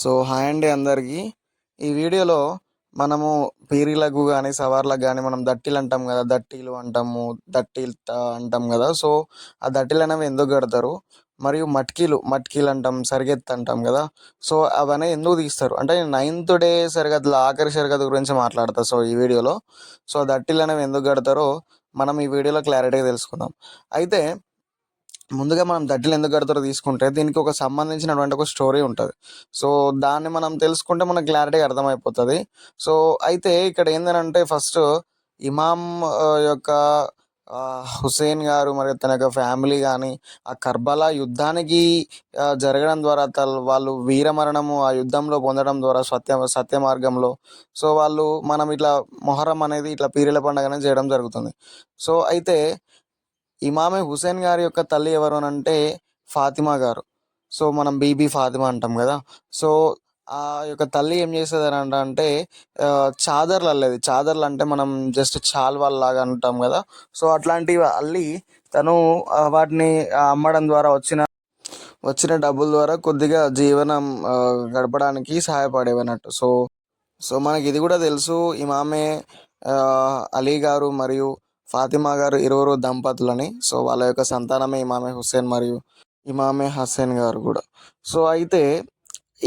So hi అండి అందరికీ. ఈ వీడియోలో మనము పీరీలకు కానీ సవార్లకు కానీ మనం దట్టీలు అంటాం కదా దట్టీలు అంటాము దట్టీలు అంటాం కదా. సో ఆ దట్టీలు అనేవి ఎందుకు కడతారు? మరియు మట్కీలు మట్కీలు అంటాం సరిగెత్తు అంటాం కదా. సో అవన్నీ ఎందుకు తీస్తారు? అంటే నైన్త్ డే సరిగతుల ఆఖరి సరిగతి గురించి మాట్లాడతా సో ఈ వీడియోలో. సో దట్టీలు అనేవి ఎందుకు కడతారో మనం ఈ వీడియోలో క్లారిటీగా తెలుసుకుందాం. అయితే ముందుగా మనం దడ్డిలు ఎందుకు కడతారో తీసుకుంటే దీనికి ఒక సంబంధించినటువంటి ఒక స్టోరీ ఉంటుంది. సో దాన్ని మనం తెలుసుకుంటే మనకు క్లారిటీగా అర్థమైపోతుంది. సో అయితే ఇక్కడ ఏంటంటే ఫస్ట్ ఇమాం యొక్క హుసేన్ గారు మరియు తన యొక్క ఫ్యామిలీ కానీ ఆ కర్బలా యుద్ధానికి జరగడం ద్వారా తల్ వాళ్ళు వీరమరణము ఆ యుద్ధంలో పొందడం ద్వారా సత్య సత్య మార్గంలో. సో వాళ్ళు మనం ఇట్లా మొహరం అనేది ఇట్లా పీరియల పండుగ అనేది చేయడం జరుగుతుంది. సో అయితే ఇమామే హుసేన్ గారి యొక్క తల్లి ఎవరు అని అంటే ఫాతిమా గారు. సో మనం బీబీ ఫాతిమా అంటాం కదా. సో ఆ యొక్క తల్లి ఏం చేసేది అని అంటే చాదర్లు అల్లేది. చాదర్లు అంటే మనం జస్ట్ చాల్వాల్ లాగా అంటాం కదా. సో అట్లాంటివి అల్లి తను వాటిని అమ్మడం ద్వారా వచ్చిన వచ్చిన డబ్బుల ద్వారా కొద్దిగా జీవనం గడపడానికి సహాయపడేవన్నట్టు. సో సో మనకి ఇది కూడా తెలుసు. ఇమామే అలీ గారు మరియు ఫాతిమా గారు ఇరువురు దంపతులని సో వాళ్ళ యొక్క సంతానమే ఇమామే హుస్సేన్ మరియు ఇమామే హస్సేన్ గారు కూడా. సో అయితే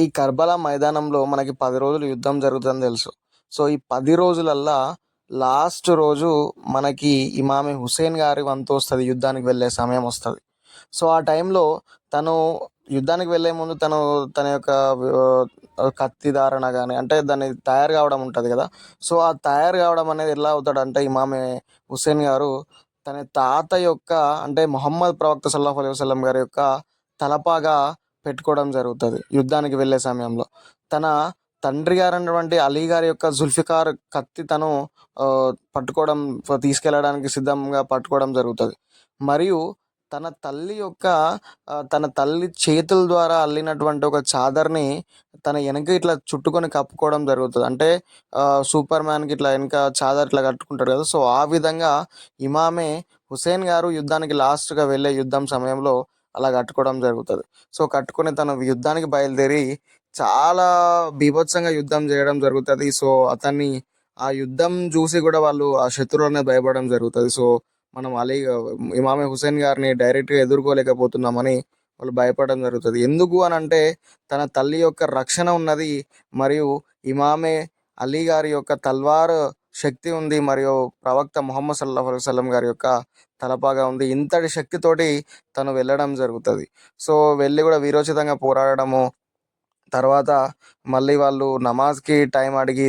ఈ కర్బలా మైదానంలో మనకి పది రోజులు యుద్ధం జరుగుతుందని తెలుసు. సో ఈ పది రోజులల్లా లాస్ట్ రోజు మనకి ఇమామే హుసేన్ గారి వంతు వస్తుంది యుద్ధానికి వెళ్ళే సమయం వస్తుంది. సో ఆ టైంలో తను యుద్ధానికి వెళ్ళే ముందు తను తన యొక్క కత్తి ధారణ కానీ అంటే దాన్ని తయారు కావడం ఉంటుంది కదా. సో ఆ తయారు కావడం అనేది ఎలా అవుతాడంటే ఇమామే హుసేన్ గారు తన తాత యొక్క అంటే మొహమ్మద్ ప్రవక్త సల్లాహ్ అలైహి వసలం గారి యొక్క తలపాగా పెట్టుకోవడం జరుగుతుంది యుద్ధానికి వెళ్ళే సమయంలో. తన తండ్రి గారు అన్నటువంటి అలీ గారి యొక్క జుల్ఫికార్ కత్తి తను పట్టుకోవడం తీసుకెళ్ళడానికి సిద్ధంగా పట్టుకోవడం జరుగుతుంది. మరియు తన తల్లి యొక్క తన తల్లి చేతుల ద్వారా అల్లినటువంటి ఒక చాదర్ని తన వెనక ఇట్లా చుట్టుకొని కప్పుకోవడం జరుగుతుంది. అంటే సూపర్ మ్యాన్కి ఇట్లా వెనక చాదర్ ఇట్లా కట్టుకుంటారు కదా. సో ఆ విధంగా ఇమామే హుసేన్ గారు యుద్ధానికి లాస్ట్గా వెళ్ళే యుద్ధం సమయంలో అలా కట్టుకోవడం జరుగుతుంది. సో కట్టుకొని తను యుద్ధానికి బయలుదేరి చాలా బీభత్సంగా యుద్ధం చేయడం జరుగుతుంది. సో అతన్ని ఆ యుద్ధం చూసి కూడా వాళ్ళు ఆ శత్రువులనే అనేది భయపడడం జరుగుతుంది. సో మనం అలీ ఇమామే హుసేన్ గారిని డైరెక్ట్గా ఎదుర్కోలేకపోతున్నామని వాళ్ళు భయపడడం జరుగుతుంది. ఎందుకు అని అంటే తన తల్లి యొక్క రక్షణ ఉన్నది మరియు ఇమామే అలీ గారి యొక్క తల్వార్ శక్తి ఉంది మరియు ప్రవక్త మొహమ్మద్ సల్లాహ్ అలైహి గారి యొక్క తలపాగా ఉంది. ఇంతటి శక్తితోటి తను వెళ్ళడం జరుగుతుంది. సో వెళ్ళి కూడా వీరోచితంగా పోరాడడము తర్వాత మళ్ళీ వాళ్ళు నమాజ్కి టైం అడిగి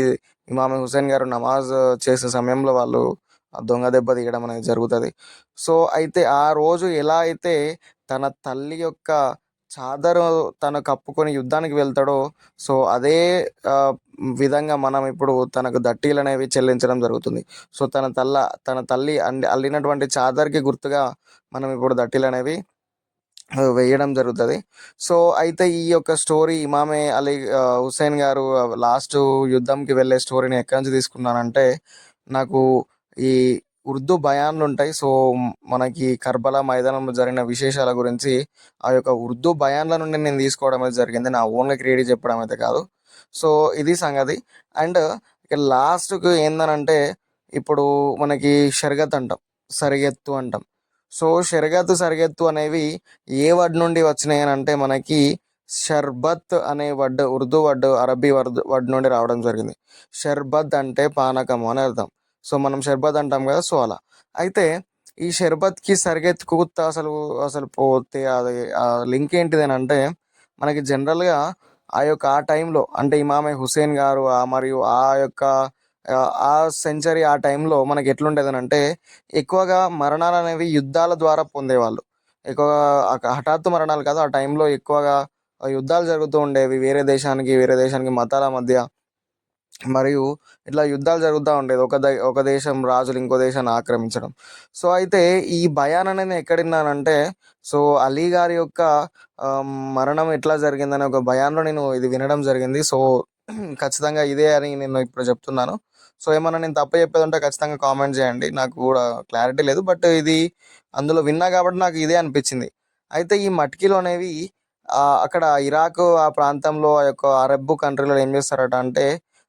ఇమామే హుసేన్ గారు నమాజ్ చేసే సమయంలో వాళ్ళు దొంగ దెబ్బ తీయడం అనేది జరుగుతుంది. సో అయితే ఆ రోజు ఎలా అయితే తన తల్లి యొక్క చాదరు తను కప్పుకొని యుద్ధానికి వెళ్తాడో సో అదే విధంగా మనం ఇప్పుడు తనకు దట్టీలు అనేవి చెల్లించడం జరుగుతుంది. సో తన తల్ల తన తల్లి అండి అల్లినటువంటి చాదర్కి గుర్తుగా మనం ఇప్పుడు దట్టీలు అనేవి వేయడం జరుగుతుంది. సో అయితే ఈ యొక్క స్టోరీ ఇమామే అలీ హుసేన్ గారు లాస్ట్ యుద్ధంకి వెళ్ళే స్టోరీని ఎక్కడి నుంచి తీసుకున్నానంటే నాకు ఈ ఉర్దూ బయాన్లు ఉంటాయి సో మనకి కర్బలా మైదానంలో జరిగిన విశేషాల గురించి ఆ యొక్క ఉర్దూ బయాన్ల నుండి నేను తీసుకోవడం అయితే జరిగింది. నా ఓన్గా క్రియేట్ చెప్పడం అయితే కాదు. సో ఇది సంగతి. అండ్ ఇక లాస్ట్కి ఏందనంటే ఇప్పుడు మనకి షర్గత్ అంటాం. సరిగెత్తు అంటాం. సో షర్గత్ సరిగెత్తు అనేవి ఏ వర్డ్ నుండి వచ్చినాయి అని అంటే మనకి షర్బత్ అనే word Urdu word Arabi word word నుండి రావడం జరిగింది. షర్బత్ అంటే పానకము అని అర్థం. సో మనం షర్బత్ అంటాం కదా సో అలా. అయితే ఈ షర్బత్కి సరిగెత్తుకు అసలు అసలు పోతే అది ఆ లింక్ ఏంటిది అని అంటే మనకి జనరల్గా ఆ యొక్క ఆ టైంలో అంటే ఇమామే హుసేన్ గారు ఆ మరియు ఆ యొక్క ఆ, సెంచరీ ఆ టైంలో మనకి ఎట్లుండేదని అంటే ఎక్కువగా మరణాలు అనేవి యుద్ధాల ద్వారా పొందేవాళ్ళు. ఎక్కువగా హఠాత్తు మరణాలు కాదు ఆ టైంలో ఎక్కువగా యుద్ధాలు జరుగుతూ ఉండేవి వేరే దేశానికి వేరే దేశానికి మతాల మధ్య. మరియు ఇట్లా యుద్ధాలు జరుగుతూ ఉండేది. ఒక దే ఒక దేశం రాజులు ఇంకో దేశాన్ని ఆక్రమించడం. సో అయితే ఈ భయాన్ని అనేది ఎక్కడిన్నానంటే సో అలీ గారి యొక్క మరణం ఎట్లా జరిగిందనే ఒక భయాన్లో నేను ఇది వినడం జరిగింది. సో ఖచ్చితంగా ఇదే అని నేను ఇప్పుడు చెప్తున్నాను. సో ఏమన్నా నేను తప్పు చెప్పేది ఉంటే ఖచ్చితంగా కామెంట్ చేయండి. నాకు కూడా క్లారిటీ లేదు. బట్ ఇది అందులో విన్నా కాబట్టి నాకు ఇదే అనిపించింది. అయితే ఈ మట్కీలు అనేవి అక్కడ ఇరాక్ ఆ ప్రాంతంలో ఆ యొక్క అరబ్ కంట్రీలో ఏం చేస్తారట అంటే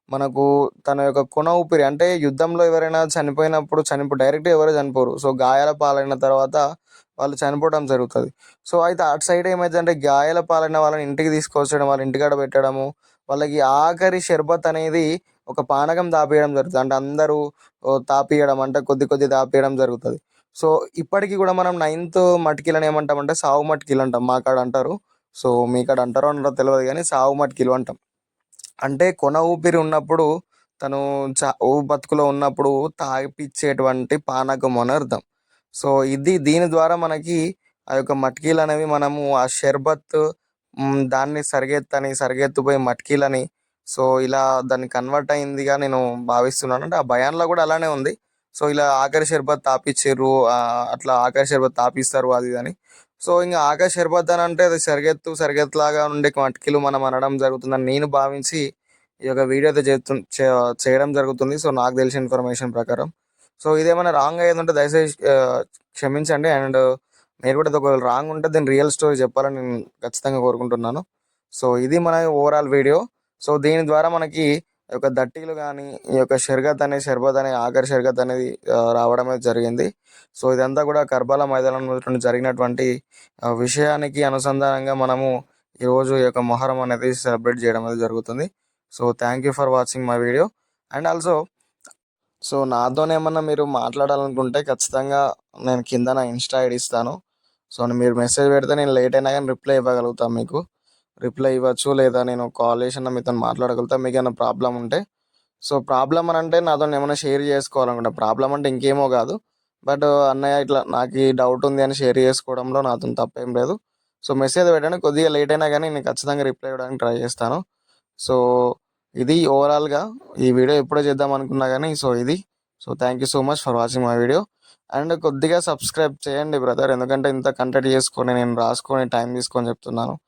మనకు తన యొక్క కొన ఊపిరి అంటే యుద్ధంలో ఎవరైనా చనిపోయినప్పుడు చనిపో డైరెక్ట్ ఎవరు చనిపోరు. సో, గాయాల పాలైన తర్వాత వాళ్ళు చనిపోవడం జరుగుతుంది సో, అయితే అటు సైడ్ ఏమైందంటే గాయాల పాలైన వాళ్ళని ఇంటికి తీసుకొచ్చడం, వాళ్ళ ఇంటికాడ పెట్టడము, వాళ్ళకి ఆఖరి షర్బత్ అనేది ఒక పానకం తాపేయడం జరుగుతుంది అంటే అందరూ ఓహ్, తాపియడం అంటే కొద్ది కొద్ది తాపియడం జరుగుతుంది సో, ఇప్పటికి కూడా మనం నైన్త్ మట్కిలని ఏమంటామంటే సావు మట్కిలు అంటాం. మా కాడ అంటారు. సో, మీ కాడ అంటారో అంటారో తెలియదు కానీ సావు మట్కిలు అంటాం. అంటే కొన ఊపిరి ఉన్నప్పుడు తను చా ఊ బతుకులో ఉన్నప్పుడు తాగిపిచ్చేటువంటి పానకం అని అర్థం. సో, ఇది దీని ద్వారా మనకి ఆ యొక్క మటికీలనేవి మనము ఆ షర్బత్ దాన్ని సరిగెత్తని, సరిగెత్తుపోయి మటికీలని సో, ఇలా దాన్ని కన్వర్ట్ అయిందిగా నేను భావిస్తున్నాను. అంటే ఆ బయాన్‌లో కూడా అలానే ఉంది. సో, ఇలా ఆఖరి షర్బత్ తాపిచ్చిర్రు అట్లా ఆఖరి షర్బత్ తాపిస్తారు అది ఇది అని. సో, ఇంకా ఆకాశ్ షర్బత్ అని అంటే అది సరిగెత్తు, సరిగెత్తులాగా ఉండే మటికీలు మనం అనడం జరుగుతుందని నేను భావించి ఈ యొక్క వీడియో అయితే చేస్తు చేయడం జరుగుతుంది. సో, నాకు తెలిసిన ఇన్ఫర్మేషన్ ప్రకారం. సో, ఇదేమైనా రాంగ్ అయ్యేదుంటే దయచేసి క్షమించండి. అండ్ మీరు కూడా ఇది ఒకవేళ రాంగ్ ఉంటే దీని రియల్ స్టోరీ చెప్పాలని నేను ఖచ్చితంగా కోరుకుంటున్నాను. సో, ఇది మన ఓవరాల్ వీడియో. సో, దీని ద్వారా మనకి ఈ యొక్క దట్టీలు కానీ ఈ యొక్క షర్గత్ అనే షర్బత్ అనే ఆఖరి షర్గత్ అనేది రావడం జరిగింది. సో, ఇదంతా కూడా కర్బాల మైదానంలో జరిగినటువంటి విషయానికి అనుసంధానంగా మనము ఈరోజు ఈ యొక్క మొహరం అనేది సెలబ్రేట్ చేయడం అనేది జరుగుతుంది. So, thank you for watching my video. And also so, నాతోనేమన్నా మీరు మాట్లాడాలనుకుంటే ఖచ్చితంగా నేను కింద నా ఇన్‌స్టా ఐడి ఇస్తాను. సో, మీరు మెసేజ్ పెడితే నేను లేట్ అయినా కానీ రిప్లై ఇవ్వగలుగుతాను మీకు. రిప్లై ఇవ్వచ్చు లేదా నేను కాల్ చేసిన మీతో మాట్లాడగలుగుతా మీకు ఏమైనా ప్రాబ్లమ్ ఉంటే. సో, ప్రాబ్లం అని అంటే నాతో ఏమైనా షేర్ చేసుకోవాలనుకుంటే ప్రాబ్లం అంటే ఇంకేమో కాదు. బట్ అన్నయ్య ఇట్లా నాకు ఈ డౌట్ ఉంది అని షేర్ చేసుకోవడంలో నాతో తప్పేం లేదు. సో, మెసేజ్ పెట్టండి కొద్దిగా లేట్ అయినా కానీ నేను ఖచ్చితంగా రిప్లై ఇవ్వడానికి ట్రై చేస్తాను. సో, ఇది ఓవరాల్‌గా ఈ వీడియో ఎప్పుడో చేద్దాం అనుకున్నా కానీ సో, ఇది. So, thank you so much for watching my video. And కొద్దిగా సబ్స్క్రైబ్ చేయండి బ్రదర్. ఎందుకంటే ఇంత కంటెంట్ చేసుకొని నేను రాసుకొని టైం తీసుకొని చెప్తున్నాను.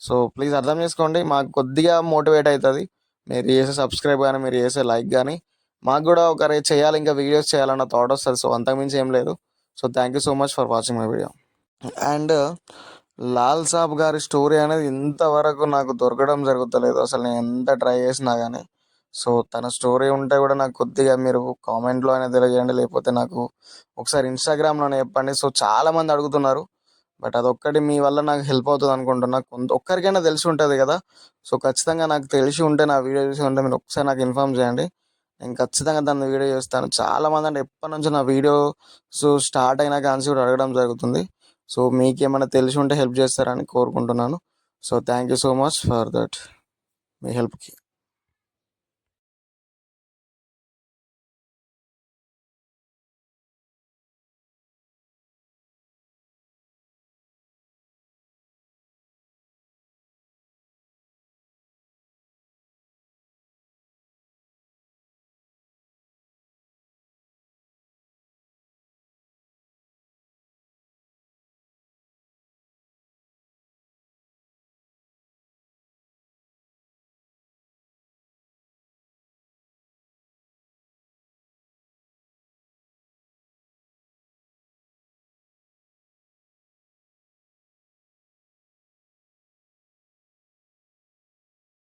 సో, ప్లీజ్ అర్థం చేసుకోండి. మాకు కొద్దిగా మోటివేట్ అవుతుంది మీరు చేసే సబ్స్క్రైబ్ కానీ మీరు చేసే లైక్ కానీ మాకు కూడా ఒక చేయాలి ఇంకా వీడియోస్ చేయాలన్న థాట్ వస్తుంది సో, అంతకు మించి ఏం లేదు. So, thank you so much for watching my video. And Lal Saab గారి స్టోరీ అనేది ఇంతవరకు నాకు దొరకడం జరుగుతలేదు. అసలు నేను ఎంత ట్రై చేసినా కానీ సో, తన స్టోరీ ఉంటే కూడా నాకు కొద్దిగా మీరు కామెంట్‌లో అయినా తెలియజేయండి. లేకపోతే నాకు ఒకసారి ఇన్‌స్టాగ్రామ్‌లోనే చెప్పండి. సో, చాలామంది అడుగుతున్నారు. బట్ అదొక్కటి మీ వల్ల నాకు హెల్ప్ అవుతుంది అనుకుంటున్నా. కొంత ఒక్కరికైనా తెలిసి ఉంటుంది కదా! సో, ఖచ్చితంగా నాకు తెలిసి ఉంటే నా వీడియో చూసి ఉంటే మీరు ఒకసారి నాకు ఇన్ఫార్మ్ చేయండి. నేను ఖచ్చితంగా దాన్ని వీడియో చేస్తాను. చాలామంది అంటే ఎప్పటినుంచో నా వీడియోస్ స్టార్ట్ అయిన కానీ కూడా అడగడం జరుగుతుంది. సో, మీకేమైనా తెలిసి ఉంటే హెల్ప్ చేస్తారని కోరుకుంటున్నాను. So, thank you so much for that me హెల్ప్‌కి.